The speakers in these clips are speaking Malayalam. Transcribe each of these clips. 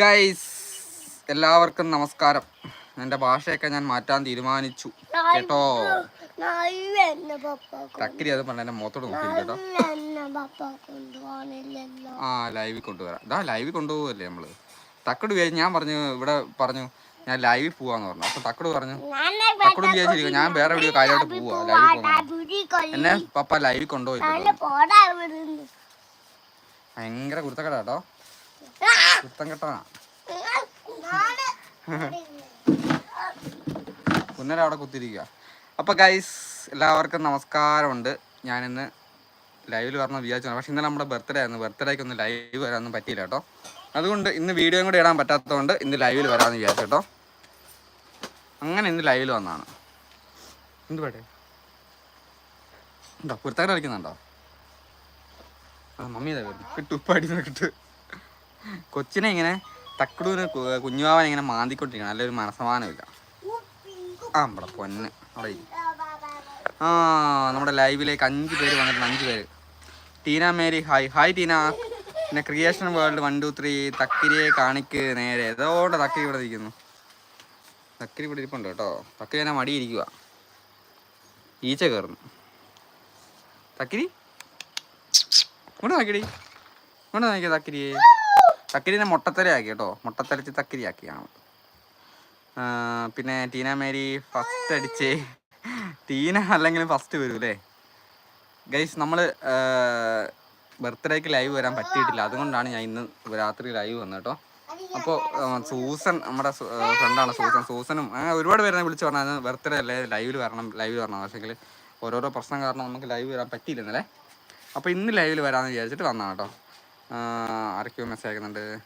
ഗൈസ് എല്ലാവർക്കും നമസ്കാരം. എന്റെ ഭാഷയൊക്കെ ഞാൻ മാറ്റാൻ തീരുമാനിച്ചു. കേട്ടോ? തക്കിരി അത് പറഞ്ഞ എന്റെ മുഖത്തോട് നോക്കി കേട്ടോ. ആ ലൈവിൽ കൊണ്ടുവരാം. ഇതാ ലൈവിൽ കൊണ്ടുപോകല്ലേ നമ്മൾ? തക്കട് വിചാരിച്ചു ഞാൻ പറഞ്ഞു ഇവിടെ പറഞ്ഞു ഞാൻ ലൈവിൽ പോവാന്ന് പറഞ്ഞു. അപ്പൊ തക്കട് പറഞ്ഞു തക്കട് വിചാരിച്ചിരിക്കും ഞാൻ വേറെ എവിടെയോ കാര്യമായിട്ട് പോവാ ലൈവിൽ പോകുന്നു എന്നെ പപ്പ ലൈവിൽ കൊണ്ടുപോയി ഭയങ്കര കുരുത്തക്കട കേട്ടോ. കുരുത്തം കെട്ടതാ പുന്നര അവിടെ കുത്തിരിക്കുക അപ്പൊ ഗൈസ് എല്ലാവർക്കും നമസ്കാരമുണ്ട്. ഇന്ന് ലൈവിൽ വരണം വിചാരിച്ചു പക്ഷെ ഇന്നലെ നമ്മുടെ ബർത്ത്ഡേ ആയിരുന്നു. ബർത്ത്ഡേക്ക് ഒന്ന് ലൈവ് വരാനൊന്നും പറ്റിയില്ല കേട്ടോ. അതുകൊണ്ട് ഇന്ന് വീഡിയോയും കൂടെ ഇടാൻ പറ്റാത്തതുകൊണ്ട് ഇന്ന് ലൈവിൽ വരാമെന്ന് വിചാരിച്ചു കേട്ടോ. അങ്ങനെ ഇന്ന് ലൈവിൽ വന്നാണ് എന്ത് പേട്ടെ ഉണ്ടോ? കുരുത്തക്കട കളിക്കുന്നുണ്ടോ? ആ മമ്മി കിട്ടു പാടി കിട്ടു. കൊച്ചിനെ ഇങ്ങനെ തക്കടൂന് കു- കുഞ്ഞുവാവനെ ഇങ്ങനെ മാന്തിക്കൊണ്ടിരിക്കണം നല്ലൊരു മനസമാനമില്ല ആ നമ്മുടെ പൊന്ന്. അവിടെ ആ നമ്മുടെ ലൈവിലേക്ക് അഞ്ച് പേര് വന്നിട്ടുണ്ട് അഞ്ച് പേര്. ടീന മേരി ഹായ്. ഹായ് ടീന. പിന്നെ creation world one two three തക്കിരിയെ കാണിക്ക് നേരെ. ഏതോടെ തക്കിരി ഇവിടെ ഇരിക്കുന്നു. തക്കിരി ഇവിടെ ഇരിപ്പുണ്ട് കേട്ടോ. തക്കിരി എന്നാ മടിയിരിക്കുക ഈച്ച കയറുന്നു തക്കിരി? ഇങ്ങോട്ട് നോക്കിയടി. ഇങ്ങോട്ട് നോക്കിയ തക്കിരിയെ. തക്കിരിനെ മുട്ടത്തരയാക്കി കേട്ടോ മുട്ടത്തരച്ച് തക്കിരിയാക്കിയാണ് ആ, പിന്നെ ടീന മേരി ഫസ്റ്റ് അടിച്ച് ടീന അല്ലെങ്കിലും ഫസ്റ്റ് വരും അല്ലേ ഗൈസ് നമ്മൾ ബർത്ത്ഡേക്ക് ലൈവ് വരാൻ പറ്റിയിട്ടില്ല. അതുകൊണ്ടാണ് ഞാൻ ഇന്ന് രാത്രി ലൈവ് വന്നത് കേട്ടോ അപ്പോൾ സൂസൻ നമ്മുടെ ഫ്രണ്ടാണ് സൂസൻ. സൂസനും ഒരുപാട് പേരെ വിളിച്ച് പറഞ്ഞാൽ ബർത്ത്ഡേ അല്ലേ ലൈവിൽ വരണം ലൈവിൽ വരണം. പക്ഷേങ്കിൽ ഓരോരോ പ്രശ്നം കാരണം നമുക്ക് ലൈവ് വരാൻ പറ്റിയില്ലെന്നല്ലേ? അപ്പോൾ ഇന്ന് ലൈവിൽ വരാമെന്ന് വിചാരിച്ചിട്ട് വന്നതാണ് കേട്ടോ ആ, ആരൊക്കെയോ മെസ്സേജ് അയക്കുന്നുണ്ട്.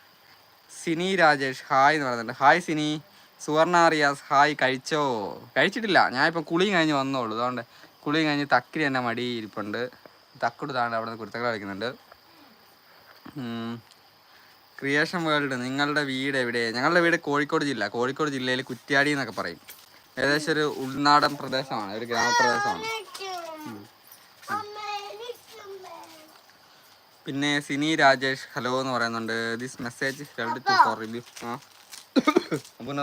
സിനി രാജേഷ് ഹായ് എന്ന് പറയുന്നുണ്ട്. ഹായ് സിനി. സുവർണ റിയാസ് ഹായ്. കഴിച്ചോ? കഴിച്ചിട്ടില്ല. ഇപ്പം കുളിയും കഴിഞ്ഞ് വന്നോളൂ. അതുകൊണ്ട് കുളിയും കഴിഞ്ഞ് തക്കിരി എന്റെ മടി ഇരിപ്പുണ്ട് തക്കുട് താണ്ട് അവിടെ നിന്ന് കുരുത്തക്കള കളിക്കുന്നുണ്ട് ക്രിയേഷൻ വേൾഡ് നിങ്ങളുടെ വീട് എവിടെ? ഞങ്ങളുടെ വീട് കോഴിക്കോട് ജില്ല. കോഴിക്കോട് ജില്ലയിൽ കുറ്റ്യാടി എന്നൊക്കെ പറയും. ഏകദേശം ഒരു ഉൾനാടൻ പ്രദേശമാണ്. ഒരു ഗ്രാമപ്രദേശമാണ്. പിന്നെ സിനി രാജേഷ് ഹലോ എന്ന് പറയുന്നുണ്ട്. This message held to for review ആ. അപ്പുന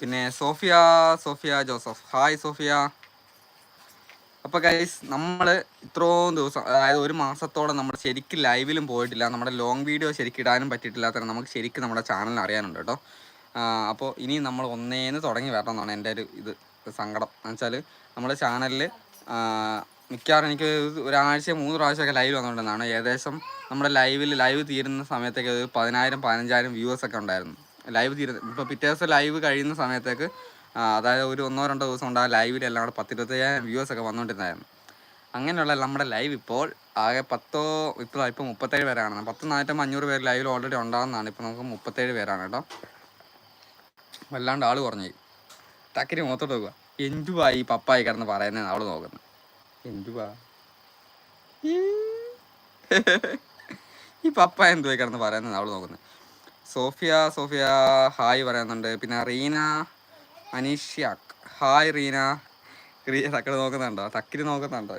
പിന്നെ സോഫിയ സോഫിയ ജോസഫ്. ഹായ് സോഫിയ. അപ്പോൾ ഗൈസ് നമ്മൾ ഇത്രയും ദിവസം അതായത് ഒരു മാസത്തോളം നമ്മൾ ശരിക്കും ലൈവിലും പോയിട്ടില്ല. നമ്മുടെ ലോങ് വീഡിയോ ശരിക്കും ഇടാനും പറ്റിയിട്ടില്ല പറ്റിയിട്ടില്ലാത്ത നമുക്ക് ശരിക്കും നമ്മുടെ ചാനലിൽ അറിയാനുണ്ട് കേട്ടോ. അപ്പോൾ ഇനി നമ്മൾ ഒന്നേന്ന് തുടങ്ങി വരണം എന്നാണ് എന്റെ ഒരു ഇത് സങ്കടം. എന്ന് വെച്ചാൽ നമ്മുടെ ചാനലിൽ മിക്കവാറും എനിക്ക് ഒരാഴ്ച മൂന്ന് പ്രാവശ്യമൊക്കെ ലൈവ് വന്നുകൊണ്ടെന്നാണ് ഏകദേശം നമ്മുടെ ലൈവിൽ ലൈവ് തീരുന്ന സമയത്തേക്ക് ഒരു പതിനായിരം പതിനഞ്ചായിരം വ്യൂവേഴ്സ് ഒക്കെ ഉണ്ടായിരുന്നു. ലൈവ് തീരുന്ന ഇപ്പോൾ പിറ്റേ ദിവസം ലൈവ് കഴിയുന്ന സമയത്തേക്ക് അതായത് ഒരു ഒന്നോ രണ്ടോ ദിവസം കൊണ്ട് ആ ലൈവിൽ എല്ലാം കൂടെ പത്തിരുപത്തയ്യായിരം വ്യൂവേഴ്സ് ഒക്കെ വന്നുകൊണ്ടിരുന്നായിരുന്നു അങ്ങനെയുള്ള നമ്മുടെ ലൈവ് ഇപ്പോൾ ആകെ പത്തോ ഇപ്പോൾ ഇപ്പോൾ മുപ്പത്തേഴ് പേരാണ്. പത്ത് നാനൂറ്റം അഞ്ഞൂറ് പേര് ലൈവിൽ ഓൾറെഡി ഉണ്ടാകുന്നതാണ് ഇപ്പോൾ നമുക്ക് മുപ്പത്തേഴ് പേരാണ് കേട്ടോ. വല്ലാണ്ട് ആൾ കുറഞ്ഞു തക്കരി മുഖത്തോട്ട് നോക്കുക. എന്തുവായി പപ്പായി കിടന്ന് പറയുന്നത് അവൾ നോക്കുന്നത് എന്തുവാ? ഈ പപ്പ എന്തുവായി കിടന്ന് പറയുന്നത് അവൾ നോക്കുന്നത് സോഫിയ സോഫിയ ഹായ് പറയുന്നുണ്ട്. പിന്നെ റീന അനീഷ്യാക്ക് ഹായ് റീന. റീ തക്കട് നോക്കുന്നുണ്ടോ? തക്കിരി നോക്കുന്നുണ്ടോ.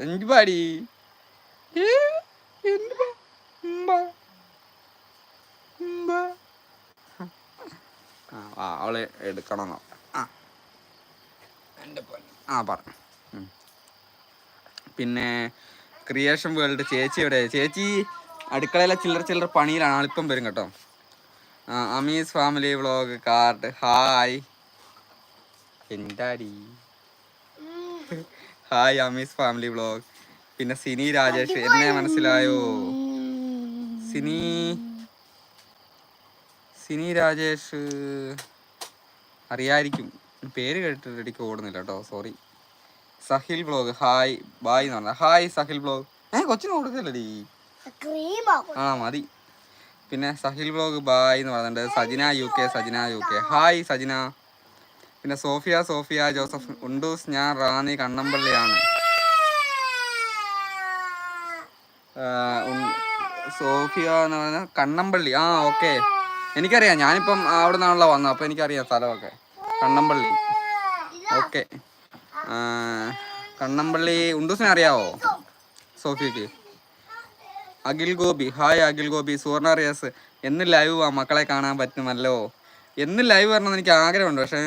ഉമ്മാ. ആ ആ, എടുക്കണം ആ. ആ പറഞ്ഞു. പിന്നെ ക്രിയേഷൻ വേൾഡ് ചേച്ചി എവിടെ? ചേച്ചി അടുക്കളയിലെ ചില്ലറ ചില്ലറ പണിയിലാണ്. ആളിപ്പം വരും കേട്ടോ. അമീസ് ഫാമിലി വ്ളോഗ് കാർഡ് ഹായ് എന്താടി? ഹായ് അമീസ് ഫാമിലി വ്ളോഗ് പിന്നെ സിനി രാജേഷ് എന്നെ മനസ്സിലായോ? സിനി. സിനി രാജേഷ്. അറിയായിരിക്കും. പേര് കേട്ടിട്ട് ഇടയ്ക്ക് ഓടുന്നില്ല കേട്ടോ. Sorry Sahil blog hi bye എന്ന് പറഞ്ഞ ഹായ് സഹിൽ ബ്ലോഗ് ഏ കൊച്ചിന് കൊടുക്കല്ലടി ആ മതി. പിന്നെ സഹിൽ ബ്ലോഗ് ബായ് എന്ന് പറയുന്നുണ്ട് Sajina U K Sajina U K. Hi Sajina. പിന്നെ സോഫിയ സോഫിയ ജോസഫ് ഉണ്ടൂസ് ഞാൻ റാണി കണ്ണമ്പള്ളിയാണ്. സോഫിയ എന്ന് പറഞ്ഞാൽ കണ്ണമ്പള്ളി. ആ ഓക്കെ എനിക്കറിയാം. ഞാനിപ്പം അവിടെ നിന്നാണല്ലോ വന്നത്. അപ്പം എനിക്കറിയാം സ്ഥലമൊക്കെ. കണ്ണമ്പള്ളി. ഓക്കെ കണ്ണമ്പള്ളി ഉണ്ടൂസിനെ അറിയാവോ? സോഫിയക്ക് അഖിൽ ഗോപി. ഹായ് അഖിൽ ഗോപി. സുവർണ റിയാസ്. എന്ന് ലൈവ് ആ മക്കളെ കാണാൻ പറ്റുമല്ലോ? എന്ന് ലൈവ് വരണമെന്ന് എനിക്ക് ആഗ്രഹമുണ്ട്. പക്ഷേ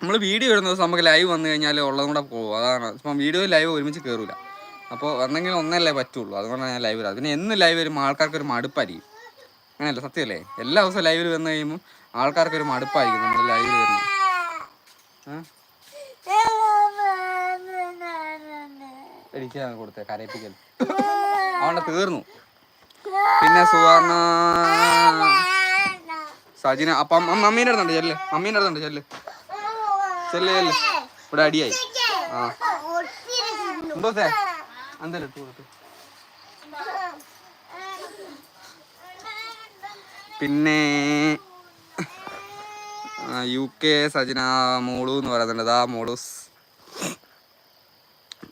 നമ്മൾ വീഡിയോ ഇടുന്ന ദിവസം നമുക്ക് ലൈവ് വന്നു കഴിഞ്ഞാൽ ഉള്ളതും കൂടെ പോകും. അതാണ്. ഇപ്പം വീഡിയോ ലൈവ് ഒരുമിച്ച് കയറില്ല അപ്പോൾ വന്നെങ്കിൽ ഒന്നല്ലേ പറ്റുള്ളൂ. അതുകൊണ്ടാണ് ഞാൻ ലൈവ് വരാം പിന്നെ എന്ന് ലൈവ് വരുമ്പോൾ ആൾക്കാർക്ക് ഒരു മടുപ്പായിരിക്കും. അങ്ങനെയല്ല? സത്യമല്ലേ എല്ലാ ദിവസവും ലൈവിൽ വന്നു കഴിയുമ്പോൾ ആൾക്കാർക്ക് ഒരു മടുപ്പായിരിക്കും നമ്മൾ ലൈവിൽ വരുന്നത്. എനിക്കാണ് കൊടുത്തേ കരയിപ്പിക്കൽ അവണ്ട തീർന്നു. പിന്നെ സുവർണ. സജിന അപ്പം മമ്മീന്റെ അടുത്തുണ്ട് ചെല്ല്. മമ്മീന്റെ അടുത്തുണ്ട് ചെല്ല്. ചെല്ല് ചെല്ല്. ഇവിടെ അടിയായി. ആ. എന്തോ സേ കൊടുത്ത് പിന്നെ യു കെ സജിന മോളു എന്ന് പറയുന്നുണ്ട്. ദാ മോളൂസ്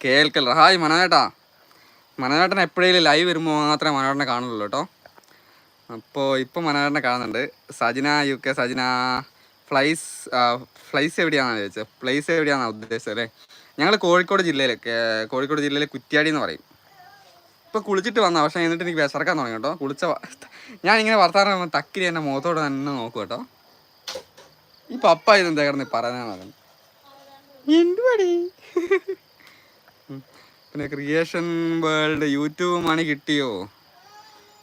കേൾക്കല്ല. ഹായ് മനോജേട്ടാ. മനോജേട്ടൻ എപ്പോഴേലും ലൈവ് വരുമ്പോൾ മാത്രമേ മനോജേട്ടനെ കാണുള്ളൂ കേട്ടോ. അപ്പോൾ ഇപ്പോൾ മനോനേട്ടനെ കാണുന്നുണ്ട്. Sajina U K Sajina. Flies flies എവിടെയാണെന്ന് ചോദിച്ചത് പ്ലേസ് എവിടെയാണെന്നാണ് ഉദ്ദേശിച്ചത് അല്ലേ? ഞങ്ങൾ കോഴിക്കോട് ജില്ലയിൽ കോഴിക്കോട് ജില്ലയിലെ കുറ്റ്യാടി എന്ന് പറയും. ഇപ്പോൾ കുളിച്ചിട്ട് വന്ന പക്ഷേ എന്നിട്ട് എനിക്ക് വിശർക്കാൻ തുടങ്ങി കേട്ടോ. കുളിച്ച ഞാനിങ്ങനെ വർത്താനം തക്കിരി എന്റെ മുഖത്തോടെ തന്നെ നോക്കും കേട്ടോ. ഈ പപ്പ ഇതെന്താ കിടന്ന് പറയാനാണ് എന്തുപടി പിന്നെ ക്രിയേഷൻ വേൾഡ് യൂട്യൂബ് മണി കിട്ടിയോ?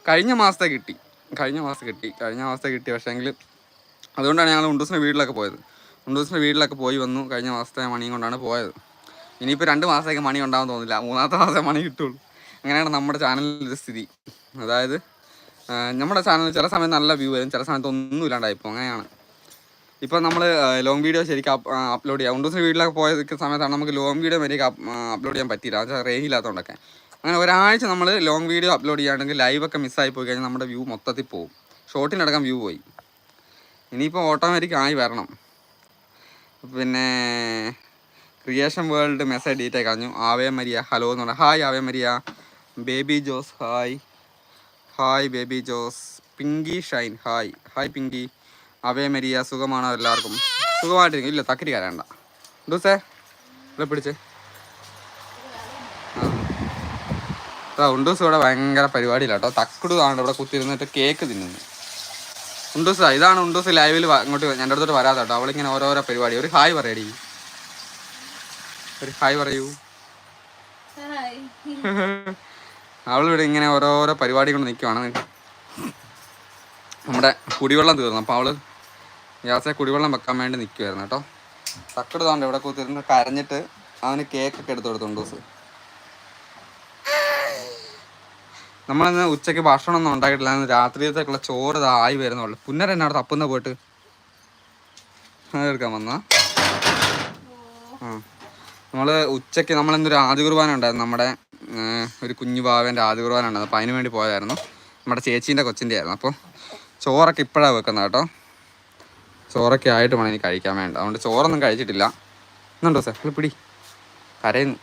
കഴിഞ്ഞ മാസത്തെ കിട്ടി. കഴിഞ്ഞ മാസം കിട്ടി. കഴിഞ്ഞ മാസത്തെ കിട്ടി. പക്ഷേങ്കിൽ അതുകൊണ്ടാണ് ഞങ്ങൾ ഉണ്ടൂസിന്റെ വീട്ടിലൊക്കെ പോയത്. ഉണ്ടൂസിന്റെ വീട്ടിലൊക്കെ പോയി വന്നു. കഴിഞ്ഞ മാസത്തെ മണിയും കൊണ്ടാണ് പോയത്. ഇനിയിപ്പോൾ രണ്ട് മാസത്തേക്ക് മണി ഉണ്ടാവാൻ തോന്നില്ല മൂന്നാമത്തെ മാസത്തെ മണി കിട്ടുള്ളൂ. അങ്ങനെയാണ് നമ്മുടെ ചാനലിന്റെ സ്ഥിതി. അതായത് നമ്മുടെ ചാനൽ ചില സമയത്ത് നല്ല വ്യൂ വരും. ചില സമയത്ത് ഒന്നും ഇല്ലാണ്ടായിപ്പോൾ അങ്ങനെയാണ്. ഇപ്പോൾ നമ്മൾ ലോങ് വീഡിയോ ശരിക്കും അപ്ലോഡ് ചെയ്യാം. ഉണ്ടൂസിന്റെ വീട്ടിലൊക്കെ പോയ സമയത്താണ് നമുക്ക് ലോങ് വീഡിയോ വരെയൊക്കെ അപ്ലോഡ് ചെയ്യാൻ പറ്റിയില്ല വെച്ചാൽ റേഞ്ച് ഇല്ലാത്തതുകൊണ്ടൊക്കെ അങ്ങനെ ഒരാഴ്ച നമ്മൾ ലോങ് വീഡിയോ അപ്ലോഡ് ചെയ്യാണെങ്കിൽ ലൈവൊക്കെ മിസ്സായി പോയി കഴിഞ്ഞാൽ നമ്മുടെ വ്യൂ മൊത്തത്തിൽ പോകും ഷോർട്ടിനടക്കം വ്യൂ പോയി. ഇനിയിപ്പോൾ ഓട്ടോമാറ്റിക് ആയി വരണം. പിന്നെ ക്രിയേഷൻ വേൾഡ് മെസ്സേജ് ഡീറ്റേ കളഞ്ഞു. ആവേ മരിയ ഹലോ എന്ന് പറഞ്ഞാൽ hi Ave Maria. Baby Jose hi hi Baby Jose Pinky Shine hi hi Pinky Ave Maria സുഖമാണോ എല്ലാവർക്കും? സുഖമായിട്ടിരിക്കും. ഇല്ല തക്കരി കരണ്ട ദിവസേ ഇവിടെ പിടിച്ച്. ആ. ഉണ്ടൂസ് ഇവിടെ ഭയങ്കര പരിപാടിയില്ല കേട്ടോ തക്കുടു ആണ് ഇവിടെ കുത്തിരുന്നിട്ട് കേക്ക് തിന്നുന്നു. ഉണ്ടൂസ് ഇതാണ് ഉണ്ടൂസ് ലൈവിൽ ഇങ്ങോട്ട് എന്റെ അടുത്തോട്ട് വരാതെ കേട്ടോ അവളിങ്ങനെ ഓരോരോ പരിപാടി. ഒരു ഹായ് പറയടി. ഒരു ഹായ് പറയൂ. അവളിവിടെ ഇങ്ങനെ ഓരോരോ പരിപാടി കൊണ്ട് നിൽക്കുവാണ് നമ്മുടെ കുടിവെള്ളം തീർന്നു. അപ്പോൾ അവൾ ഗ്യാസെ കുടിവെള്ളം വെക്കാൻ വേണ്ടി നിൽക്കുമായിരുന്നു കേട്ടോ. തക്കട് താണ്ട് ഇവിടെ കുത്തിരുന്ന് കരഞ്ഞിട്ട് അവന് കേക്കൊക്കെ എടുത്തു കൊടുത്തു ദിവസം നമ്മളിന്ന് ഉച്ചയ്ക്ക് ഭക്ഷണം ഒന്നും ഉണ്ടാക്കിയിട്ടില്ല. ഇന്ന് രാത്രിയത്തേക്കുള്ള ചോറ് ആയി വരുന്നുള്ളു. പുന്നര എന്നെ അവിടെ തപ്പുന്ന പോയിട്ട്? എടുക്കാൻ വന്ന? ആ. നമ്മൾ ഉച്ചയ്ക്ക് നമ്മളിന്നൊരു ആദ്യ കുർബാന ഉണ്ടായിരുന്നു. നമ്മുടെ ഒരു കുഞ്ഞു ബാവേന്റെ ആദ്യ കുർബാന ഉണ്ടായിരുന്നു. അപ്പോൾ അതിന് വേണ്ടി പോയായിരുന്നു നമ്മുടെ ചേച്ചീന്റെ കൊച്ചിന്റെ ആയിരുന്നു. അപ്പോൾ ചോറൊക്കെ ഇപ്പോഴാണ് വെക്കുന്നത് കേട്ടോ. ചോറൊക്കെ ആയിട്ട് വേണം ഇനി കഴിക്കാൻ വേണ്ട. അതുകൊണ്ട് ചോറൊന്നും കഴിച്ചിട്ടില്ല. എന്നുണ്ടോ സാർ? പിടി. കരയുന്നു.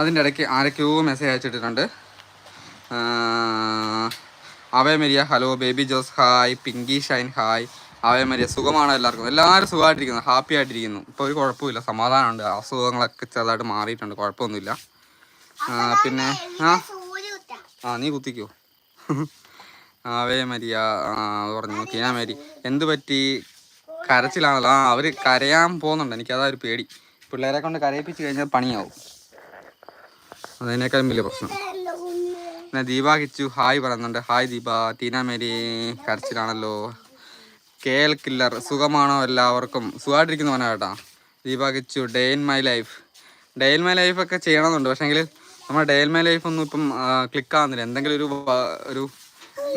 അതിന്റെ ഇടയ്ക്ക് ആരൊക്കെയോ message അയച്ചിട്ടിട്ടുണ്ട്. Ave Maria hello Baby Jose hi Pinky Shine hi. Ave Maria സുഖമാണ് എല്ലാവർക്കും? എല്ലാവരും സുഖമായിട്ടിരിക്കുന്നു ഹാപ്പി ആയിട്ടിരിക്കുന്നു. ഇപ്പോൾ ഒരു കുഴപ്പമില്ല സമാധാനമുണ്ട്. അസുഖങ്ങളൊക്കെ ചെറുതായിട്ട് മാറിയിട്ടുണ്ട് കുഴപ്പമൊന്നുമില്ല. ആ, പിന്നെ ആ. ആ നീ കുത്തിക്കോ. Ave Maria. ആ പറഞ്ഞു നോക്കി. മരി. എന്ത് പറ്റി? കരച്ചിലാണല്ലോ. ആ അവർ കരയാൻ പോകുന്നുണ്ട്. എനിക്കതാ ഒരു പേടി. പിള്ളേരെ കൊണ്ട് കരയിപ്പിച്ച് കഴിഞ്ഞാൽ പണിയാവും. അതിനേക്കാളും വലിയ പ്രശ്നം. പിന്നെ ദീപ കിച്ചു. ഹായ് പറയുന്നുണ്ട്. Hi Deepa. Teena Mary കരച്ചിലാണല്ലോ. K L killer. സുഖമാണോ എല്ലാവർക്കും? സുഖമായിട്ടിരിക്കുന്നു പറഞ്ഞ കേട്ടാ Deepa Kichu day in my life. Day in my life ഒക്കെ ചെയ്യണമെന്നുണ്ട്. പക്ഷേങ്കിൽ നമ്മുടെ ഡെയിൽ മൈ ലൈഫ് ഒന്നും ഇപ്പം ക്ലിക്ക് ആകുന്നില്ല എന്തെങ്കിലും ഒരു ഒരു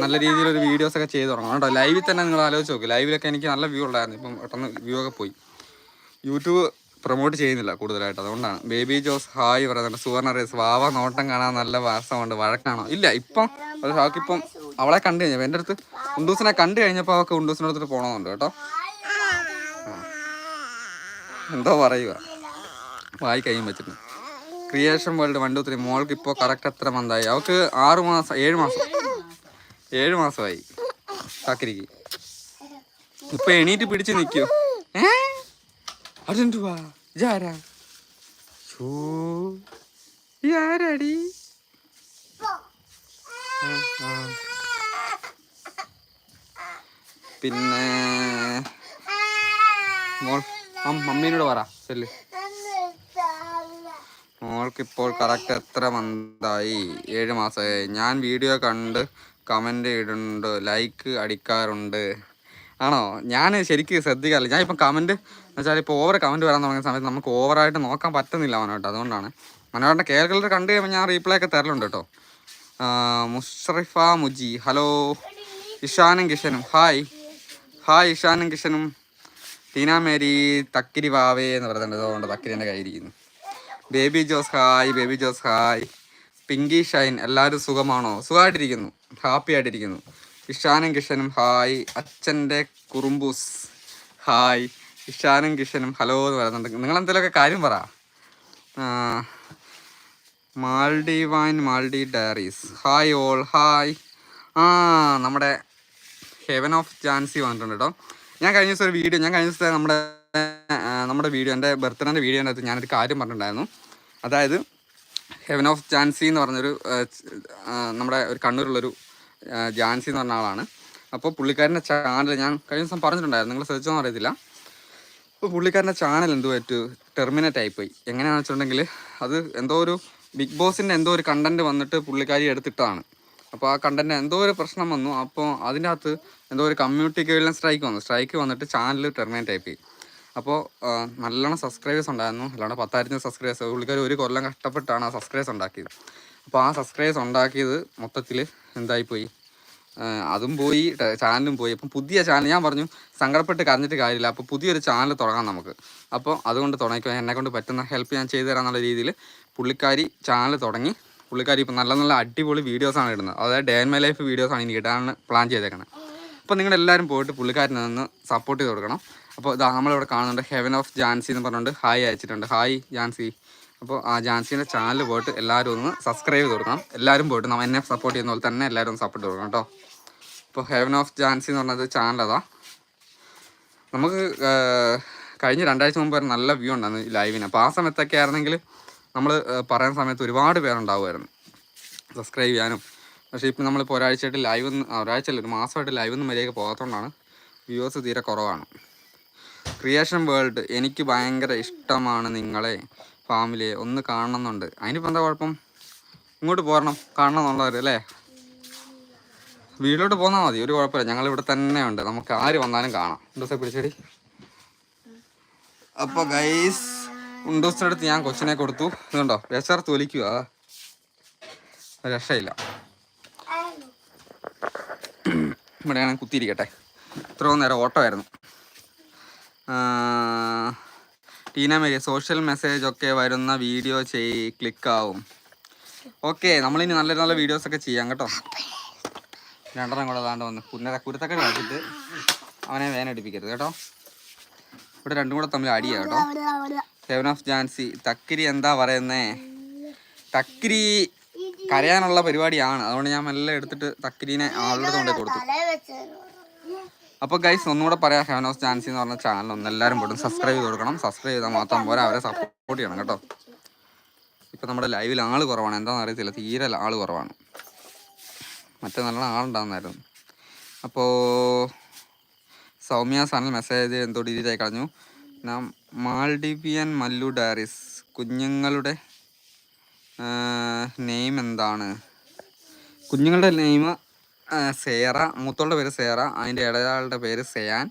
നല്ല രീതിയിൽ ഒരു വീഡിയോസ് ഒക്കെ ചെയ്ത് തുടങ്ങണം. കേട്ടോ ലൈവിൽ തന്നെ നിങ്ങൾ ആലോചിച്ച് നോക്ക്. ലൈവിലൊക്കെ എനിക്ക് നല്ല വ്യൂ ഉണ്ടായിരുന്നു ഇപ്പം പെട്ടെന്ന് വ്യൂ ഒക്കെ പോയി. യൂട്യൂബ് പ്രൊമോട്ട് ചെയ്യുന്നില്ല കൂടുതലായിട്ട്. അതുകൊണ്ടാണ്. ബേബി ജോസ് ഹായ് പറയുന്നുണ്ട് സുവർണ റേസ് വാവ നോട്ടം കാണാൻ നല്ല വാസമുണ്ട് വഴക്കാണോ? ഇല്ല ഇപ്പം ഒരു ഷാക്കിപ്പം അവളെ കണ്ടു കഴിഞ്ഞപ്പോൾ എന്റെ അടുത്ത് ഉണ്ടൂസിനെ കണ്ടു കഴിഞ്ഞപ്പോൾ അവൾക്ക് ഉണ്ടൂസിന്റെ അടുത്തിട്ട് പോകണമെന്നുണ്ട് കേട്ടോ. എന്തോ പറയുക വായി കൈയും വെച്ചിട്ട്. Creation world one two three മോൾക്ക് ഇപ്പോൾ കറക്റ്റ് എത്ര മന്തായി അവൾക്ക് ആറ് മാസം ഏഴ് മാസം. ഏഴ് മാസമായി. കാക്കിരിക്ക്. ഇപ്പൊ എണീറ്റ് പിടിച്ച് നിൽക്കൂ ഏ. പിന്നെ മോൾ മമ്മീനോട് പറ ചെല്ല്. മോൾക്കിപ്പോൾ കറക്റ്റ് എത്ര മന്തായി? ഏഴ് മാസമായി. ഞാൻ വീഡിയോ കണ്ട് കമന്റ് ഇടുന്നുണ്ട്. ലൈക്ക് അടിക്കാറുണ്ട്. ആണോ? ഞാൻ ശരിക്കും ശ്രദ്ധിക്കാറില്ല. ഞാൻ ഇപ്പം കമന്റ് എന്ന് വെച്ചാൽ ഇപ്പോൾ ഓവർ കമന്റ് വരാൻ തുടങ്ങിയ സമയത്ത് നമുക്ക് ഓവറായിട്ട് നോക്കാൻ പറ്റുന്നില്ല മനോട്ട് അതുകൊണ്ടാണ്. മനോട്ടിന്റെ കേൾക്കലർ കണ്ടു കഴിയുമ്പോൾ ഞാൻ റീപ്ലൈ ഒക്കെ തരലുണ്ട് കേട്ടോ. മുഷറിഫ മുജി. ഹലോ ഇഷാനും കിഷനും. ഹായ് ഹായ് ഇഷാനും കിഷനും. ടീന മേരി തക്കിരി വാവേ എന്ന് പറയുന്നുണ്ട്. അതുകൊണ്ട് തക്കിരി എന്റെ കയ്യിരിക്കുന്നു ബേബി ജോസ് ഹായ് ബേബി ജോസ് ഹായ് പിങ്കി ഷൈൻ എല്ലാവരും സുഖമാണോ? സുഖമായിട്ടിരിക്കുന്നു. ഹാപ്പി ആയിട്ടിരിക്കുന്നു. ഇഷാനും കിഷനും ഹായ് അച്ഛന്റെ കുറുമ്പൂസ് ഹായ് ഇഷാനും കിഷനും ഹലോ എന്ന് പറയുന്നുണ്ട്. നിങ്ങൾ എന്തെങ്കിലുമൊക്കെ കാര്യം പറ. മാൾഡീവ് ആൻഡ് മാൾഡി ഡയറീസ്. ഹായ് ഓൾ ഹായ് ആ നമ്മുടെ ഹെവൻ ഓഫ് ജാൻസി വന്നിട്ടുണ്ട് കേട്ടോ ഞാൻ കഴിഞ്ഞ ദിവസം ഒരു വീഡിയോ ഞാൻ കഴിഞ്ഞ ദിവസത്തെ നമ്മുടെ നമ്മുടെ വീഡിയോ എന്റെ ബർത്ത്ഡേന്റെ വീഡിയോന്റെ അകത്ത് ഞാനൊരു കാര്യം പറഞ്ഞിട്ടുണ്ടായിരുന്നു. അതായത് ഹെവൻ ഓഫ് ജാൻസി എന്ന് പറഞ്ഞൊരു നമ്മുടെ ഒരു കണ്ണൂരുള്ളൊരു ജാൻസി എന്ന് പറഞ്ഞ ആളാണ്. അപ്പോൾ പുള്ളിക്കാരന്റെ ചാനൽ ഞാൻ കഴിഞ്ഞ ദിവസം പറഞ്ഞിട്ടുണ്ടായിരുന്നു നിങ്ങൾ ശ്രദ്ധിച്ചോന്നും അറിയത്തില്ല. അപ്പോൾ പുള്ളിക്കാരന്റെ ചാനൽ എന്തോ പറ്റു ടെർമിനേറ്റ് ആയിപ്പോയി എങ്ങനെയാണെന്ന് വെച്ചിട്ടുണ്ടെങ്കിൽ അത് എന്തോ ഒരു ബിഗ് ബോസിന്റെ എന്തോ ഒരു കണ്ടന്റ് വന്നിട്ട് പുള്ളിക്കാരി എടുത്തിട്ടതാണ്. അപ്പോൾ ആ കണ്ടന്റ് എന്തോ ഒരു പ്രശ്നം വന്നു. അപ്പോൾ അതിന്റെ അകത്ത് എന്തോ ഒരു കമ്മ്യൂണിറ്റി കീഴിലും സ്ട്രൈക്ക് വന്നു. സ്ട്രൈക്ക് വന്നിട്ട് ചാനൽ ടെർമിനേറ്റ് ആയി അപ്പോൾ നല്ലോണം സബ്സ്ക്രൈബേഴ്സ് ഉണ്ടായിരുന്നു. അല്ലാണ്ട് പത്തായിരത്തിന് സബ്സ്ക്രൈബേഴ്സ് പുള്ളിക്കാർ ഒരു കൊല്ലം കഷ്ടപ്പെട്ടാണ് ആ സബ്സ്ക്രൈബേഴ്സ് ഉണ്ടാക്കിയത്. അപ്പോൾ ആ സബ്സ്ക്രൈബേഴ്സ് ഉണ്ടാക്കിയത് മൊത്തത്തിൽ എന്തായിപ്പോയി അതും പോയി ചാനലും പോയി. അപ്പം പുതിയ ചാനൽ ഞാൻ പറഞ്ഞു സങ്കടപ്പെട്ട് കരഞ്ഞിട്ട് കാര്യമില്ല. അപ്പോൾ പുതിയൊരു ചാനൽ തുടങ്ങാം നമുക്ക്. അപ്പോൾ അതുകൊണ്ട് തുടങ്ങിക്കോ. എന്നെക്കൊണ്ട് പറ്റുന്ന ഹെൽപ്പ് ഞാൻ ചെയ്തു തരാമെന്നുള്ള രീതിയിൽ പുള്ളിക്കാരി ചാനൽ തുടങ്ങി. പുള്ളിക്കാരി ഇപ്പോൾ നല്ല നല്ല അടിപൊളി വീഡിയോസാണ് ഇടുന്നത്. അതായത് ഡേ ആൻഡ് മൈ ലൈഫ് വീഡിയോസാണ് ഇനി ഇടാൻ പ്ലാൻ ചെയ്തേക്കുന്നത് അപ്പോൾ നിങ്ങൾ എല്ലാവരും പോയിട്ട് പുള്ളിക്കാരനെ നിന്ന് സപ്പോർട്ട് ചെയ്ത് കൊടുക്കണം. അപ്പോൾ ഇതാ നമ്മളിവിടെ കാണുന്നുണ്ട് ഹെവൻ ഓഫ് ജാൻസി എന്ന് പറഞ്ഞുകൊണ്ട് ഹായ് അയച്ചിട്ടുണ്ട്. ഹായ് ജാൻസി അപ്പോൾ ആ ജാൻസിന്റെ ചാനൽ പോയിട്ട് എല്ലാവരും ഒന്ന് സബ്സ്ക്രൈബ് ചെയ്ത് കൊടുക്കണം. എല്ലാവരും പോയിട്ട് നമ്മൾ എന്നെ സപ്പോർട്ട് ചെയ്യുന്ന പോലെ തന്നെ എല്ലാവരും ഒന്ന് സപ്പോർട്ട് കൊടുക്കണം കേട്ടോ. ഇപ്പോൾ ഹെവൻ ഓഫ് ജാൻസി എന്ന് പറഞ്ഞത് ചാനൽ അതാ. നമുക്ക് കഴിഞ്ഞ രണ്ടാഴ്ച മുമ്പ് ഒരു നല്ല വ്യൂ ഉണ്ടായിരുന്നു ലൈവിന് അപ്പോൾ ആ സമയത്തൊക്കെ ആയിരുന്നെങ്കിൽ നമ്മൾ പറയുന്ന സമയത്ത് ഒരുപാട് പേരുണ്ടാവുമായിരുന്നു. സബ്സ്ക്രൈബ് ചെയ്യാനും. പക്ഷേ ഇപ്പം നമ്മളിപ്പോൾ ഒരാഴ്ചയായിട്ട് ലൈവ് ഒന്ന് ഒരാഴ്ചയല്ല ഒരു മാസമായിട്ട് ലൈവ് ഒന്നും മര്യാദയ്ക്ക് പോകാത്തതുകൊണ്ടാണ് വ്യൂവേഴ്സ് തീരെ കുറവാണ്. ക്രിയേഷൻ വേൾഡ് എനിക്ക് ഭയങ്കര ഇഷ്ടമാണ് നിങ്ങളെ ഫാമിലിയെ. ഒന്ന് കാണണമെന്നുണ്ട്. അതിനിപ്പോൾ എന്താ കുഴപ്പം? ഇങ്ങോട്ട് പോരണം കാണണം എന്നുള്ളവർ അല്ലേ? വീട്ടിലോട്ട് പോന്നാൽ മതി ഒരു കുഴപ്പമില്ല. ഞങ്ങൾ ഇവിടെ തന്നെ ഉണ്ട് നമുക്ക് ആര് വന്നാലും കാണാം. ഉണ്ടോസെ പിടിച്ചടി? അപ്പോൾ ഗൈസ് ഉണ്ടോസിന്റെ അടുത്ത് ഞാൻ കൊച്ചിനെ കൊടുത്തു. ഇതുണ്ടോ? വിശർ തൊലിക്കുക രക്ഷയില്ല. ഇവിടെ ഞാൻ കുത്തിയിരിക്കട്ടെ. ഇത്രയോ നേരം ഓട്ടോ ആയിരുന്നു ടീന മേരി സോഷ്യൽ മെസ്സേജ് ഒക്കെ വരുന്ന വീഡിയോ ചെയ് ക്ലിക്കാവും. ഓക്കെ നമ്മളിനി നല്ല നല്ല വീഡിയോസ് ഒക്കെ ചെയ്യാം കേട്ടോ. രണ്ടെണ്ണം കൂടെ താണ്ട് വന്ന് കുന്നര കുരുത്തൊക്കെ കളിച്ചിട്ട് അവനെ വേനടിപ്പിക്കരുത് കേട്ടോ. ഇവിടെ രണ്ടും കൂടെ തമ്മിൽ അടിയാ കേട്ടോ. സെവൻ ഓഫ് ജാൻസി തക്കിരി എന്താ പറയുന്നേ? തക്കിരി കരയാനുള്ള പരിപാടിയാണ്. അതുകൊണ്ട് ഞാൻ മെല്ലെ എടുത്തിട്ട് തക്കിരീനെ ആളുടെ കൊണ്ടേ കൊടുത്തു. അപ്പോൾ ഗൈസ് ഒന്നുകൂടെ പറയാം. ഹെവൻ ഓഫ് ജാൻസി എന്ന് പറഞ്ഞ ചാനൽ ഒന്ന് എല്ലാവരും പോയിട്ടും സബ്സ്ക്രൈബ് ചെയ്ത് കൊടുക്കണം. സബ്സ്ക്രൈബ് ചെയ്താൽ മാത്രം പോരാ. അവരെ സപ്പോർട്ട് ചെയ്യണം കേട്ടോ. ഇപ്പം നമ്മുടെ ലൈവിൽ ആൾ കുറവാണ്. എന്താണെന്ന് അറിയത്തില്ല. തീരെ ആൾ കുറവാണ്. മറ്റേ നല്ല ആളുണ്ടാകുന്നായിരുന്നു അപ്പോൾ സൗമ്യ സാറിന് മെസ്സേജ് എന്തോ ഡിലീറ്റ് ആയി കളഞ്ഞു. നാം മാൾഡിവിയൻ മല്ലു ഡയറീസ് കുഞ്ഞുങ്ങളുടെ നെയിം എന്താണ്? കുഞ്ഞുങ്ങളുടെ നെയിം സേറ മൂത്തോളുടെ പേര് സേറ അതിന്റെ ഇളയാളുടെ പേര് സെയാൻ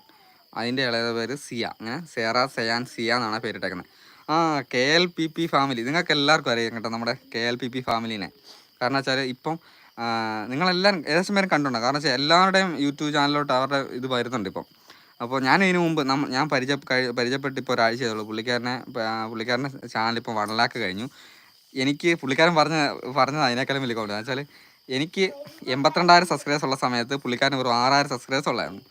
അതിന്റെ ഇളയുടെ പേര് സിയ. അങ്ങനെ സേറ സെയാൻ സിയ എന്നാണ് പേരിട്ടേക്കുന്നത്. ആ K L P P family നിങ്ങൾക്ക് എല്ലാവർക്കും അറിയാം കേട്ടോ നമ്മുടെ കെ എൽ പി പി ഫാമിലിനെ കാരണം വെച്ചാൽ ഇപ്പം നിങ്ങളെല്ലാം ഏകദേശം പേരും കണ്ടുണ്ടോ കാരണം വെച്ചാൽ എല്ലാവരുടെയും യൂട്യൂബ് ചാനലിലോട്ട് അവരുടെ ഇത് വരുന്നുണ്ട് ഇപ്പം. അപ്പോൾ ഞാൻ ഇതിനു മുമ്പ് ഞാൻ പരിചയ പരിചയപ്പെട്ട് ഇപ്പോൾ ഒരാഴ്ച ചെയ്തുള്ളൂ പുള്ളിക്കാരനെ പുള്ളിക്കാരന്റെ ചാനൽ ഇപ്പോൾ വൺ ലാക്ക് കഴിഞ്ഞു. എനിക്ക് പുള്ളിക്കാരൻ പറഞ്ഞ പറഞ്ഞത് അതിനേക്കാളും വലിയ കോമഡി വെച്ചാൽ എനിക്ക് എൺപത്തിരണ്ടായിരം സബ്സ്ക്രൈബേഴ്സ് ഉള്ള സമയത്ത് പുള്ളിക്കാരൻ ഒരു ആറായിരം സബ്സ്ക്രൈബേഴ്സ് ഉള്ളായിരുന്നു.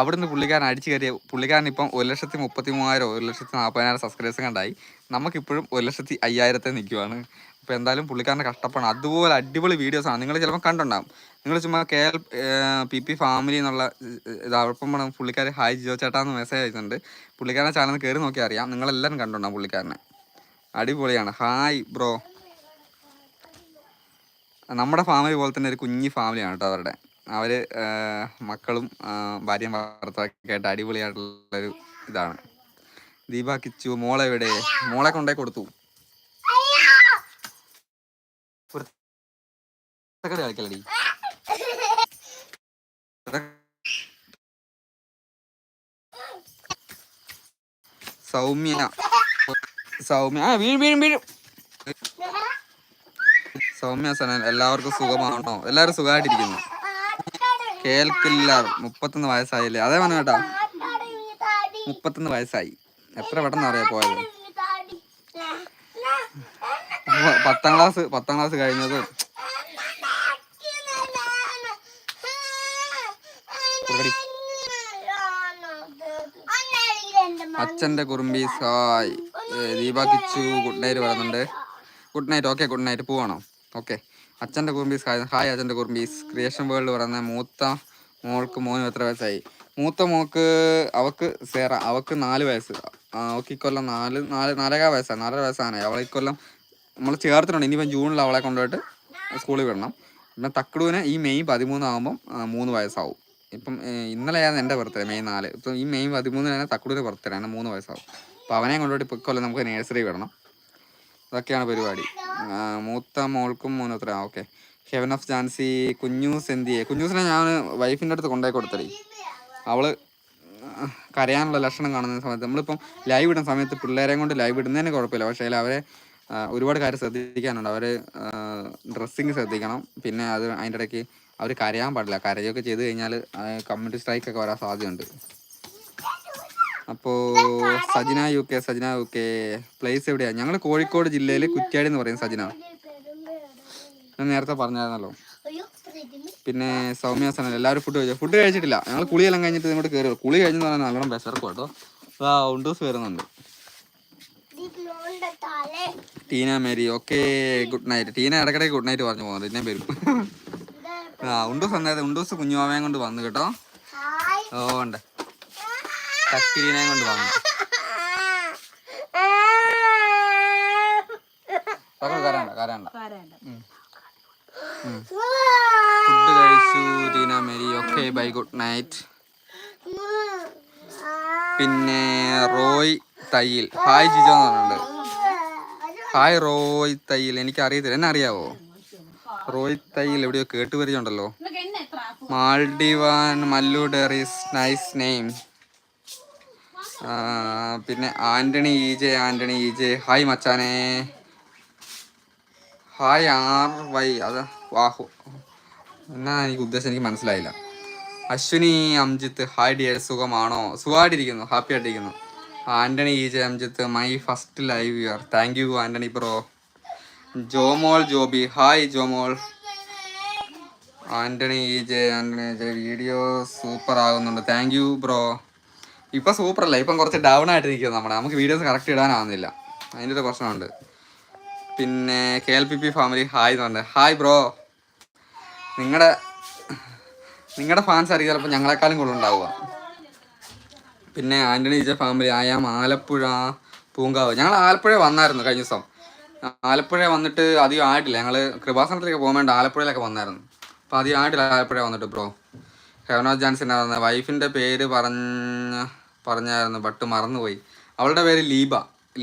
അവിടുന്ന് പുള്ളിക്കാരൻ അടിച്ചു കയറിയ പുള്ളിക്കാരൻ ഇപ്പം ഒരു ലക്ഷത്തി മുപ്പത്തി മൂവായിരം ഒരു ലക്ഷത്തി നാൽപ്പതിനായിരം സബ്സ്ക്രൈബേഴ്സ് കണ്ടായി. നമുക്കിപ്പോഴും ഒരു ലക്ഷത്തി അയ്യായിരത്തെ നിൽക്കുവാണ്. അപ്പോൾ എന്തായാലും പുള്ളിക്കാരന്റെ കഷ്ടപ്പാണ് അതുപോലെ അടിപൊളി വീഡിയോസാണ് നിങ്ങൾ ചിലപ്പോൾ കണ്ടുണ്ടാകും നിങ്ങൾ ചുമ്മാ K L P P family എന്നുള്ള ഇത് അപ്പം വേണം പുള്ളിക്കാർ ഹായ് ജിയോ ചേട്ടാന്ന് മെസ്സേജ് അയച്ചിട്ടുണ്ട്. പുള്ളിക്കാരന്റെ ചാനൽ കയറി നോക്കി അറിയാം. നിങ്ങളെല്ലാവരും കണ്ടുണ്ടാകും പുള്ളിക്കാരനെ. അടിപൊളിയാണ്. Hi bro. നമ്മുടെ ഫാമിലി പോലെ തന്നെ ഒരു കുഞ്ഞി ഫാമിലിയാണ് കേട്ടോ അവരുടെ. അവർ മക്കളും ഭാര്യയും ഭർത്താവൊക്കെ ആയിട്ട് അടിപൊളിയായിട്ടുള്ളൊരു ഇതാണ്. ദീപ കിച്ചു മോളെ എവിടെ മോളെ കൊണ്ടേ കൊടുത്തു. കുരുത്തക്കേട് കളിക്കലടി. സൗമ്യ. സൗമ്യ. ആ വീഴും വീഴും വീഴും. സൗമ്യ സനൻ എല്ലാവർക്കും സുഖമാണോ? എല്ലാവരും സുഖമായിട്ടിരിക്കുന്നു. കേൾക്കില്ല. മുപ്പത്തൊന്ന് വയസ്സായില്ലേ? അതേ പറഞ്ഞു കേട്ടാ. മുപ്പത്തൊന്ന് വയസ്സായി. എത്ര പെട്ടെന്ന് അറിയാ പോയത്? പത്താം ക്ലാസ് പത്താം ക്ലാസ് കഴിഞ്ഞത് അച്ഛന്റെ കുറുമ്പീസ് ഹായ് ഏ, ദീപ കിച്ചു ഗുഡ് നൈറ്റ് പറയുന്നുണ്ട്. Good night okay good night പോവാണോ? ഓക്കെ. അച്ഛന്റെ കുറുമ്പീസ് ഹായ് ഹായ് അച്ഛന്റെ കുറുമ്പീസ് ക്രിയേഷൻ വേൾഡ് പറയുന്ന മൂത്ത മോൾക്ക് മോനും എത്ര വയസ്സായി? മൂത്ത മോക്ക് അവക്ക് സേറ അവക്ക് നാല് വയസ്സ്. അവൾക്ക് ഇക്കൊല്ലം നാല് നാല് നാലേകാ വയസ്സാണ് നാലര വയസ്സാണ്. അവളെ ഇക്കൊല്ലം നമ്മൾ ചേർത്തിട്ടുണ്ട്. ഇനിയിപ്പം ജൂണിൽ അവളെ കൊണ്ടുപോയിട്ട് സ്കൂളിൽ വിടണം. പിന്നെ തക്കടുവിന് ഈ മെയ് പതിമൂന്നാകുമ്പം മൂന്ന് വയസ്സാവും. ഇപ്പം ഇന്നലെയാണ് എന്റെ ബർത്ത്ഡേ മെയ് നാല്. ഇപ്പം ഈ മെയ് പതിമൂന്നിനാണ് തക്കുടിന്റെ ബർത്ത്ഡേ ആണ് മൂന്ന് വയസ്സാവും. അപ്പോൾ അവനെ കൊണ്ടുപോയിട്ട് ഇപ്പോൾ കൊല്ലം നമുക്ക് നേഴ്സറി വിടണം. അതൊക്കെയാണ് പരിപാടി. മൂത്ത മോൾക്കും മൂന്നത്ര ഓക്കെ ഹെവൻ ഓഫ് ജാൻസി കുഞ്ഞു എന്തിയെ കുഞ്ഞൂസിനെ ഞാൻ വൈഫിന്റെ അടുത്ത് കൊണ്ടുപോയി കൊടുത്തടി. അവൾ കരയാനുള്ള ലക്ഷണം കാണുന്ന സമയത്ത് നമ്മളിപ്പം ലൈവ് ഇടുന്ന സമയത്ത് പിള്ളേരെ കൊണ്ട് ലൈവ് ഇടുന്നതിന് കുഴപ്പമില്ല. പക്ഷേ അവരെ ഒരുപാട് കാര്യം ശ്രദ്ധിക്കാനുണ്ട്. അവർ ഡ്രസ്സിങ് ശ്രദ്ധിക്കണം. പിന്നെ അത് അതിന്റെ ഇടയ്ക്ക് അവർ കരയാൻ പാടില്ല. കരയൊക്കെ ചെയ്ത് കഴിഞ്ഞാൽ കമ്മ്യൂണിറ്റി സ്ട്രൈക്ക് ഒക്കെ വരാൻ സാധ്യതയുണ്ട്. അപ്പോൾ Sajina U K Sajina U K. Place എവിടെയാണ് ഞങ്ങൾ കോഴിക്കോട് ജില്ലയിൽ കുറ്റ്യാടി എന്ന് പറയും സജിന. ഞാൻ നേരത്തെ പറഞ്ഞായിരുന്നല്ലോ. പിന്നെ സൗമ്യ സനൽ എല്ലാവരും ഫുഡ് കഴിച്ചു? ഫുഡ് കഴിച്ചിട്ടില്ല. ഞങ്ങൾ കുളിയെല്ലാം കഴിഞ്ഞിട്ട് ഇങ്ങോട്ട് കയറി കുളി കഴിഞ്ഞെന്ന് പറഞ്ഞാൽ നല്ലോണം വിശർക്കും കേട്ടോ. ആ ഉണ്ടൂസ് വരുന്നുണ്ട്. Teena Mary okay good night Teena ഇടക്കിടയ്ക്ക് ഗുഡ് നൈറ്റ് പറഞ്ഞു പോകുന്നത് എന്നെ വരും ആ ഉണ്ടൂസ് വന്നത് ഉണ്ടൂസ് കുഞ്ഞുമാമയും കൊണ്ട് വന്നു കേട്ടോ. ഓ ഉണ്ട്. കക്കിരീനെയും കൊണ്ട് വന്നു. കരണ്ട കരണ്ട കരണ്ട ഫുഡ് കഴിച്ചു Teena Mary okay bye good night. പിന്നെ റോയ് തയ്യിൽ. ഹായ് ജിജോ എന്ന് പറഞ്ഞിട്ടുണ്ട്. ഹായ് റോയ് തയ്യിൽ. എനിക്ക് അറിയത്തില്ല എന്നെ അറിയാവോ? റോയ് തയ്യിൽ എവിടെയോ കേട്ട് പരിചയമുണ്ടല്ലോ Maldivian Mallu diaries nice name. പിന്നെ Antony E J Antony E J hi മച്ചാനെ. Hi R Y. അത് വാഹു എന്നാ എനിക്ക് ഉദ്ദേശം എനിക്ക് മനസ്സിലായില്ല. Ashwini Amjith hi dear. സുഖമാണോ? സുഖമായിട്ടിരിക്കുന്നു. Happy ആയിട്ടിരിക്കുന്നു. Antony E J Amjith my first live your. Thank you Antony bro. Jomol Joby. Hi Jomol. Antony E J Antony J video super ആകുന്നുണ്ട്. താങ്ക് യു ബ്രോ ഇപ്പം സൂപ്പർ അല്ല. ഇപ്പം കുറച്ച് ഡൗൺ ആയിട്ട് നിൽക്കുന്നത് നമ്മുടെ നമുക്ക് വീഡിയോസ് കറക്റ്റ് ഇടാനാവുന്നില്ല അതിന്റെ ഒരു പ്രശ്നമുണ്ട്. പിന്നെ K L P P family hi എന്ന് പറഞ്ഞത് ഹായ് ബ്രോ നിങ്ങളുടെ നിങ്ങളുടെ ഫാൻസ് ആയിരിക്കും ചിലപ്പോൾ ഞങ്ങളെക്കാളും ഉണ്ടാവുക. പിന്നെ ആന്റണി ഇജ ഫാമിലി ആയാം ആലപ്പുഴ പൂങ്കാവ്. ഞങ്ങൾ ആലപ്പുഴ വന്നായിരുന്നു കഴിഞ്ഞ ദിവസം. ആലപ്പുഴ വന്നിട്ട് അധികം ആയിട്ടില്ല. ഞങ്ങൾ കൃപാസനത്തിലേക്ക് പോകാൻ വേണ്ടി ആലപ്പുഴയിലൊക്കെ വന്നായിരുന്നു. അപ്പോൾ അധികം ആയിട്ടില്ല ആലപ്പുഴ വന്നിട്ട് ബ്രോ. ഹെവനോജ് ജാൻസൺ പറഞ്ഞത് വൈഫിന്റെ പേര് പറഞ്ഞ പറഞ്ഞായിരുന്നു ബട്ട് മറന്നുപോയി. അവളുടെ പേര് ലീബ.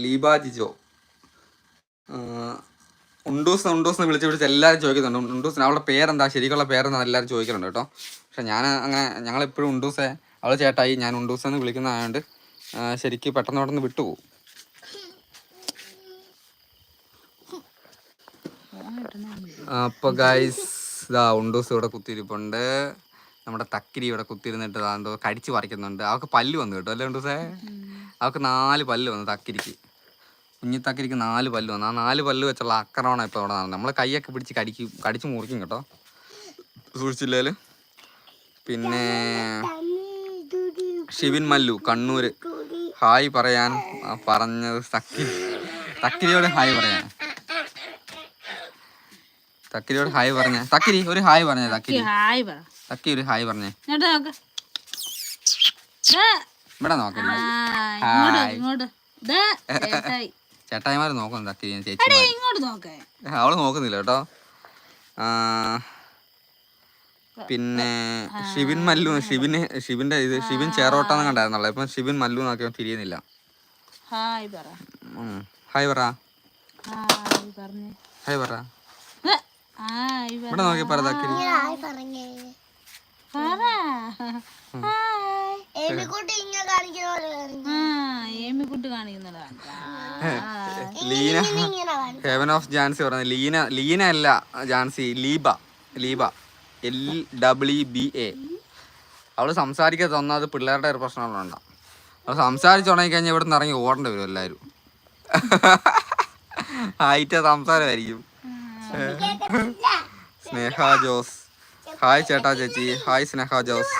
ലീബ ജിജോ. ഉണ്ടൂസ് ഉണ്ടൂസ് വിളിച്ച് വിളിച്ച് എല്ലാവരും ചോദിക്കുന്നുണ്ട്. ഉണ്ടൂസിന് അവളുടെ പേരെന്താ? ശരിക്കുള്ള പേരെന്താ എല്ലാവരും ചോദിക്കുന്നുണ്ട് കേട്ടോ. പക്ഷെ ഞാൻ അങ്ങനെ ഞങ്ങളെപ്പോഴും ഉണ്ടൂസേ. അവൾ ചേട്ടായി ഞാൻ ഉണ്ടൂസെന്ന് വിളിക്കുന്നതായതുകൊണ്ട് ശരിക്ക് പെട്ടെന്ന് പെട്ടെന്ന് വിട്ടുപോകും. അപ്പോൾ ഗൈസ് ഇതാ ഉണ്ടൂസ് ഇവിടെ കുത്തിയിരിപ്പുണ്ട്. നമ്മുടെ തക്കിരി ഇവിടെ കുത്തിയിരുന്നിട്ട് ദാ എന്തോ കടിച്ച് പറിക്കുന്നുണ്ട്. അവൾക്ക് പല്ല് വന്നു കേട്ടോ അല്ലേ ഉണ്ടൂസേ? അവൾക്ക് നാല് പല്ല് വന്നു തക്കിരിക്ക്. കുഞ്ഞിത്തക്കരിക്ക് നാല് പല്ല് വന്നു. ആ നാല് പല്ല് വെച്ചുള്ള അക്രമണം ഇപ്പോൾ അവിടെ നടന്നത് നമ്മൾ കൈയൊക്കെ പിടിച്ച് കടിക്കും കടിച്ച് മുറിക്കും കേട്ടോ. സൂക്ഷിച്ചില്ലേൽ? പിന്നെ ഷിവിൻ മല്ലു കണ്ണൂര്. ഹായ് പറയാൻ പറഞ്ഞത് തക്കിരി തക്കിരിയോട് ഹായ് പറയാൻ. തക്കിരിയോട് ഹായ് പറഞ്ഞേ. തക്കിരി ഒരു ഹായ് പറഞ്ഞേ തക്കിരി. ഹായ് പറ. തക്കി ഒരു ഹായ് പറഞ്ഞേ. ഇങ്ങോട്ട് നോക്ക്. ദാ. ഇവിടെ നോക്കല്ലേ ഹായ്. ഇങ്ങോട്ട് ഇങ്ങോട്ട്. ദാ, ചേട്ടായി. ചേട്ടായിമാർ നോക്കുന്നു തക്കിരി ചേച്ചി എടീ, ഇങ്ങോട്ട് നോക്കേ. അവൾ നോക്കുന്നില്ല കേട്ടോ. പിന്നെ ഷിബിൻ മല്ലു ഷിബിന് ഷിബിന്റെ ഇത് ഷിബിൻ ചേറോട്ടാന്ന് കണ്ടായിരുന്നല്ലോ. ഇപ്പൊ ഷിബിൻ മല്ലു നോക്കിയ തിരിയുന്നില്ല. ഹായ് പറ. ഹായ് പറ. ഹായ് പറ. ഇവിടെ നോക്കി പറ തക്കിരി ലീന ഹെവൻ ഓഫ് ജാൻസി പറഞ്ഞ ലീന ലീന അല്ല Jancy Leeba Leeba. L W B A. അവൾ സംസാരിക്കാത്ത ഒന്നാമത് പിള്ളേരുടെ ഒരു പ്രശ്നങ്ങളുണ്ടാവും അവൾ സംസാരിച്ചു തുടങ്ങി കഴിഞ്ഞാൽ ഇവിടെ നിന്ന് ഇറങ്ങി ഓടേണ്ടി വരും എല്ലാവരും. ആയിട്ട് സംസാരമായിരിക്കും. സ്നേഹ ജോസ്. ഹായ് ചേട്ടാ ചേച്ചി. Hi Sneha Jose.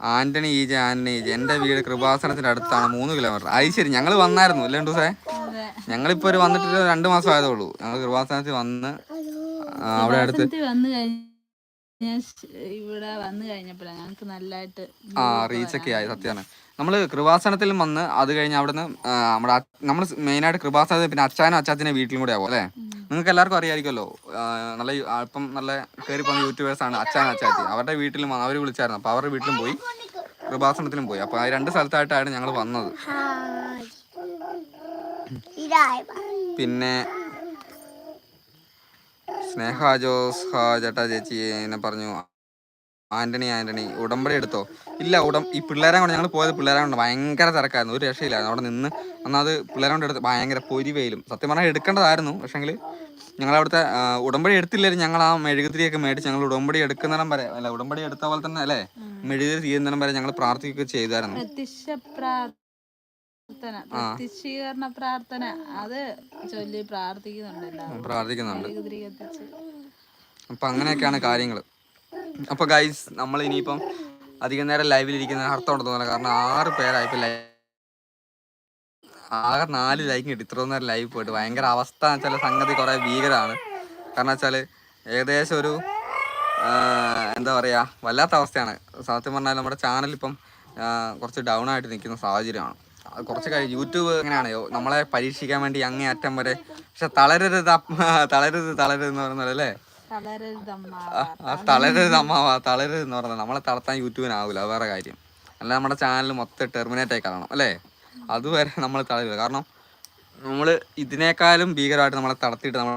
Antony E J Antony E J. എന്റെ വീട് കൃപാസനത്തിന്റെ അടുത്താണ്. മൂന്ന് കിലോമീറ്റർ. അത് ശരി ഞങ്ങൾ വന്നായിരുന്നു. ദിവസേ അതെ ഞങ്ങളിപ്പോ ഒരു വന്നിട്ട് രണ്ടു മാസം ആയതേ ഉള്ളൂ. ഞങ്ങൾ കൃപാസനത്തിൽ വന്ന് അവിടെ അടുത്ത് ഇവിടെ വന്നു കഴിഞ്ഞപ്പോഴാണ് ഞങ്ങൾക്ക് നല്ലതായിട്ട് ആ റീച്ചൊക്കെ ആയി സത്യമാണ് നമ്മൾ കൃപാസനത്തിലും വന്ന് അത് കഴിഞ്ഞ് അവിടുന്ന് നമ്മുടെ നമ്മൾ മെയിനായിട്ട് കൃപാസനത്തിൽ പിന്നെ അച്ഛനും അച്ചാച്ചനെ വീട്ടിലും കൂടെ ആവും അല്ലേ? നിങ്ങൾക്ക് എല്ലാവർക്കും അറിയാമായിരിക്കുമല്ലോ നല്ല അല്പം ഇപ്പം നല്ല കയറി പോകുന്ന യൂട്യൂബേഴ്സ് ആണ് അച്ഛനും അച്ചാച്ചി അവരുടെ വീട്ടിലും അവർ വിളിച്ചായിരുന്നു അപ്പോൾ അവരുടെ വീട്ടിലും പോയി കൃപാസനത്തിലും പോയി. അപ്പോൾ ആ രണ്ട് സ്ഥലത്തായിട്ടാണ് ഞങ്ങൾ വന്നത്. പിന്നെ സ്നേഹ ജോസ് ഹാ ചേട്ടാ ചേച്ചി എന്നെ പറഞ്ഞു. ആന്റണി ആന്റണി ഉടമ്പടി എടുത്തോ? ഇല്ല ഉടം ഈ പിള്ളേരെ കൊണ്ട് ഞങ്ങൾ പോയത് പിള്ളേരെ കൊണ്ട് ഭയങ്കര തിരക്കായിരുന്നു. ഒരു രക്ഷയില്ലായിരുന്നു അവിടെ നിന്ന് അന്നാത് പിള്ളേരെ കൊണ്ട് എടുത്ത് ഭയങ്കര പൊരി വെയിലും സത്യം പറഞ്ഞാൽ എടുക്കേണ്ടതായിരുന്നു. പക്ഷേങ്കിൽ ഞങ്ങൾ അവിടുത്തെ ഉടമ്പടി എടുത്തില്ലായിരുന്നു ഞങ്ങൾ ആ മെഴുകുതിരിയൊക്കെ മേടിച്ച് ഞങ്ങൾ ഉടമ്പടി എടുക്കുന്നിടം വരെ അല്ല ഉടമ്പടി എടുത്ത പോലെ തന്നെ അല്ലേ? മെഴുകുതിരി തീരുന്നിടം വരെ ഞങ്ങൾ പ്രാർത്ഥിക്കുകയൊക്കെ ചെയ്തായിരുന്നു. പ്രത്യക്ഷീകരണ പ്രാർത്ഥന. അത് ചൊല്ലി പ്രാർത്ഥിക്കുന്നുണ്ട് പ്രാർത്ഥിക്കുന്നുണ്ട്. അപ്പൊ അങ്ങനെയൊക്കെയാണ് കാര്യങ്ങൾ അപ്പൊ ഗൈസ് നമ്മൾ ഇനിയിപ്പം അധികം നേരം ലൈവിൽ ഇരിക്കുന്ന അർത്ഥം ഉണ്ടെന്ന് തോന്നുന്നു. കാരണം ആറ് പേരായി. ഇപ്പൊ ലൈവ് ആകെ നാല് ലൈക്ക് കിട്ടി. ഇത്രയും നേരം ലൈവ് പോയിട്ട് ഭയങ്കര അവസ്ഥ എന്ന് വെച്ചാൽ സംഗതി കുറെ ഭീകരമാണ് കാരണം വെച്ചാൽ ഏകദേശം ഒരു എന്താ പറയാ വല്ലാത്ത അവസ്ഥയാണ്. സത്യം പറഞ്ഞാൽ നമ്മുടെ ചാനൽ ഇപ്പം കുറച്ച് ഡൗൺ ആയിട്ട് നിൽക്കുന്ന സാഹചര്യമാണ്. കുറച്ച് കഴിഞ്ഞ് യൂട്യൂബ് എങ്ങനെയാണോ നമ്മളെ പരീക്ഷിക്കാൻ വേണ്ടി അങ്ങേ അറ്റം വരെ. പക്ഷെ തളരരുത് തളരരുത് തളരരുത് എന്ന് പറയുന്നത് അല്ലേ? തളരരുത് അമ്മാവ തളരരുത് എന്ന് പറഞ്ഞത് നമ്മളെ തളർത്താൻ യൂട്യൂബിനാവില്ല അത് വേറെ കാര്യം. അല്ല നമ്മുടെ ചാനൽ മൊത്തം ടെർമിനേറ്റ് ആയി കാണണം അല്ലേ? അതുവരെ നമ്മൾ തളരില്ല കാരണം നമ്മൾ ഇതിനേക്കാളും ഭീകരമായിട്ട് നമ്മളെ തളർത്തിയിട്ട് നമ്മൾ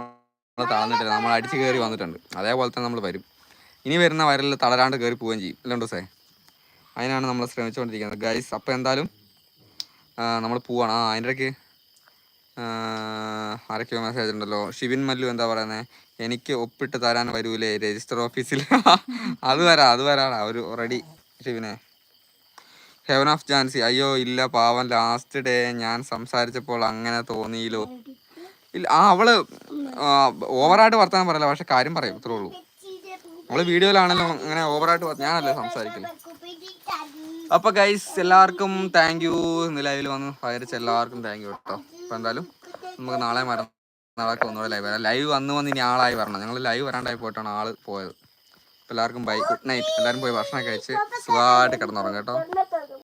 തളർന്നിട്ടില്ല. നമ്മൾ അടിച്ച് കയറി വന്നിട്ടുണ്ട്. അതേപോലെ തന്നെ നമ്മൾ വരും. ഇനി വരുന്ന വരലിൽ തളരാണ്ട് കയറി പോവുകയും ചെയ്യും. അല്ലേ സേ അതിനാണ് നമ്മൾ ശ്രമിച്ചുകൊണ്ടിരിക്കുന്നത്. ഗൈസ് അപ്പോൾ എന്തായാലും നമ്മൾ പോവാണ്. ആ അതിന്റെ ഇടയ്ക്ക് ആരൊക്കെയോ മെസ്സേജ് ഉണ്ടല്ലോ ഷിബിൻ മല്ലു എന്താ പറയുന്നത് എനിക്ക് ഒപ്പിട്ട് തരാൻ വരൂലേ രജിസ്റ്റർ ഓഫീസിൽ അത് വരാം അത് വരാടാ ഒരു റെഡി ഷിബിനെ. ഹെവൻ ഓഫ് ജാൻസി അയ്യോ ഇല്ല പാവം. ലാസ്റ്റ് ഡേ ഞാൻ സംസാരിച്ചപ്പോൾ അങ്ങനെ തോന്നിയില്ലോ. ഇല്ല ആ അവൾ ഓവറായിട്ട് വർത്താനം പറയല്ല പക്ഷെ കാര്യം പറയും ഇത്രേ ഉള്ളൂ. അവൾ വീഡിയോയിലാണല്ലോ അങ്ങനെ ഓവറായിട്ട് ഞാനല്ലേ സംസാരിക്കില്ല അപ്പൊ ഗൈസ് എല്ലാവർക്കും താങ്ക് യു ഇന്ന് ലൈവിൽ വന്ന് പകരിച്ച എല്ലാവർക്കും താങ്ക് യു കേട്ടോ അപ്പൊ എന്തായാലും നമുക്ക് നാളെ മരം നാളെ ഒന്നുകൂടെ ലൈവ് വരാം. ലൈവ് വന്ന് വന്ന് ഇനി ആളായി വരണം. ഞങ്ങൾ ലൈവ് വരാണ്ടായി പോയിട്ടാണ് ആൾ പോയത്. എല്ലാവർക്കും ബൈ ഗുഡ് നൈറ്റ് എല്ലാവരും പോയി ഭക്ഷണം കഴിച്ച് സുഖമായിട്ട് കിടന്നുറങ്ങും കേട്ടോ.